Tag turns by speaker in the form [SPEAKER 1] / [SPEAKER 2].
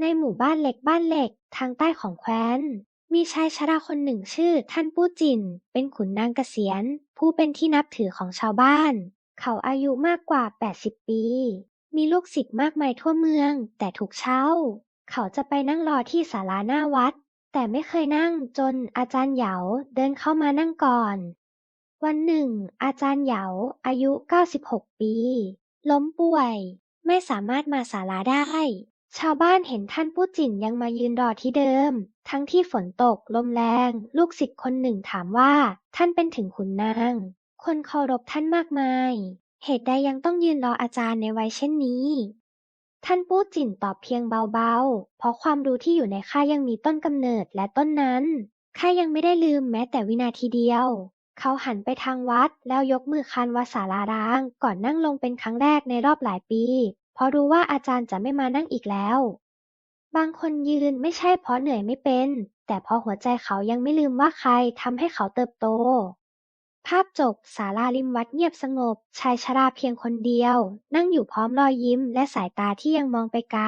[SPEAKER 1] ในหมู่บ้านเล็กบ้านเหล็กทางใต้ของแคว้น มีชายชราคนหนึ่งชื่อท่านปู้จิน เป็นขุนนางเกษียณ ผู้เป็นที่นับถือของชาวบ้าน เขาอายุมากกว่า 80 ปี มีลูกศิษย์มากมายทั่วเมือง แต่ทุกเช้าเขาจะไปนั่งรอที่ศาลาหน้าวัด แต่ไม่เคยนั่งจนอาจารย์เหยาเดินเข้ามานั่งก่อน วันหนึ่ง อาจารย์เหยาอายุ 96 ปี ล้มป่วย ไม่สามารถมาศาลาได้ ชาวบ้านเห็นท่านปู้จินยังมายืนรอที่เดิม ทั้งที่ฝนตก ลมแรง ลูกศิษย์คนหนึ่งถามว่า ท่านเป็นถึงขุนนาง คนเคารพท่านมากมาย เหตุใดยังต้องยืนรออาจารย์ในวัยเช่นนี้ ท่านปู้จินตอบเพียงเบาๆ เพราะความรู้ที่อยู่ในข้ายังมีต้นกำเนิดและต้นนั้น ข้ายังไม่ได้ลืมแม้แต่วินาทีเดียว เขาหันไปทางวัดแล้วยกมือคานวาสาราร้าง ก่อนนั่งลงเป็นครั้งแรกในรอบหลายปี เพราะรู้ว่าอาจารย์จะไม่มานั่งอีกแล้ว บางคนยืนไม่ใช่เพราะเหนื่อยไม่เป็น แต่เพราะหัวใจเขายังไม่ลืมว่าใครทำให้เขาเติบโต ภาพจบศาลาริมวัดเงียบสงบ ชายชราเพียงคนเดียว นั่งอยู่พร้อมรอยยิ้มและสายตาที่ยังมองไปไกล